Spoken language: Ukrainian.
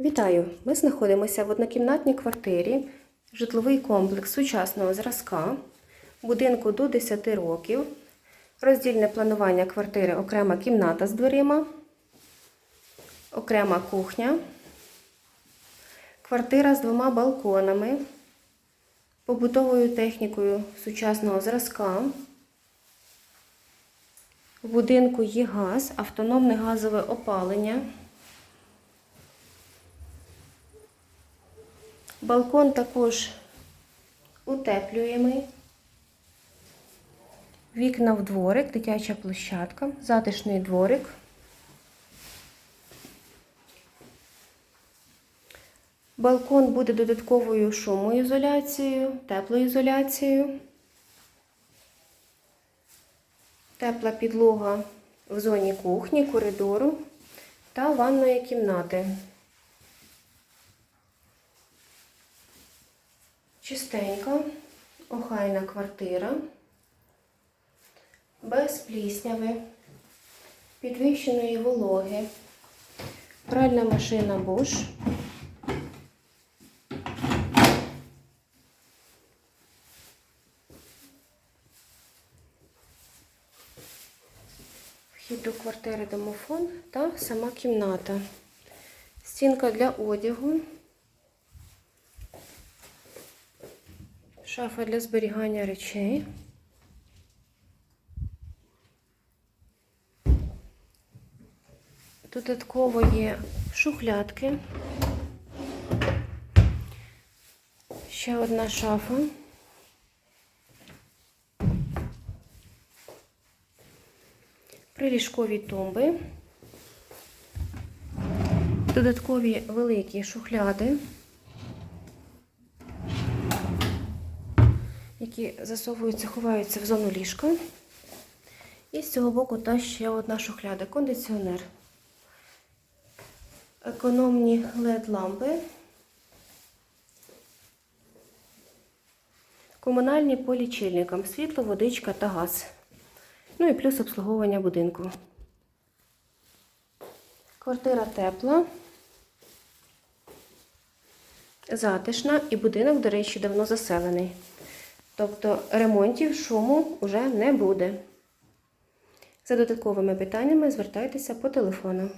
Вітаю! Ми знаходимося в однокімнатній квартирі, житловий комплекс сучасного зразка, будинку до 10 років, роздільне планування квартири, окрема кімната з дверима, окрема кухня, квартира з двома балконами, побутовою технікою сучасного зразка. В будинку є газ, автономне газове опалення. Балкон також утеплюємий. Вікна в дворик, дитяча площадка, затишний дворик. Балкон буде додатковою шумоізоляцією, теплоізоляцією. Тепла підлога в зоні кухні, коридору та ванної кімнати. Чистенька, охайна квартира, без плісняви, підвищеної вологи, пральна машина Bosch. Вхід до квартири домофон та сама кімната. Стінка для одягу. Шафа для зберігання речей. Додатково є шухлядки. Ще одна шафа. Приліжкові тумби. Додаткові великі шухляди. Які засовуються, ховаються в зону ліжка. І з цього боку та ще одна шухляда, кондиціонер. Економні LED-лампи. Комунальні по лічильникам, світло, водичка та газ. Ну і плюс обслуговування будинку. Квартира тепла, затишна і будинок, до речі, давно заселений. Тобто ремонтів шуму вже не буде. За додатковими питаннями звертайтеся по телефону.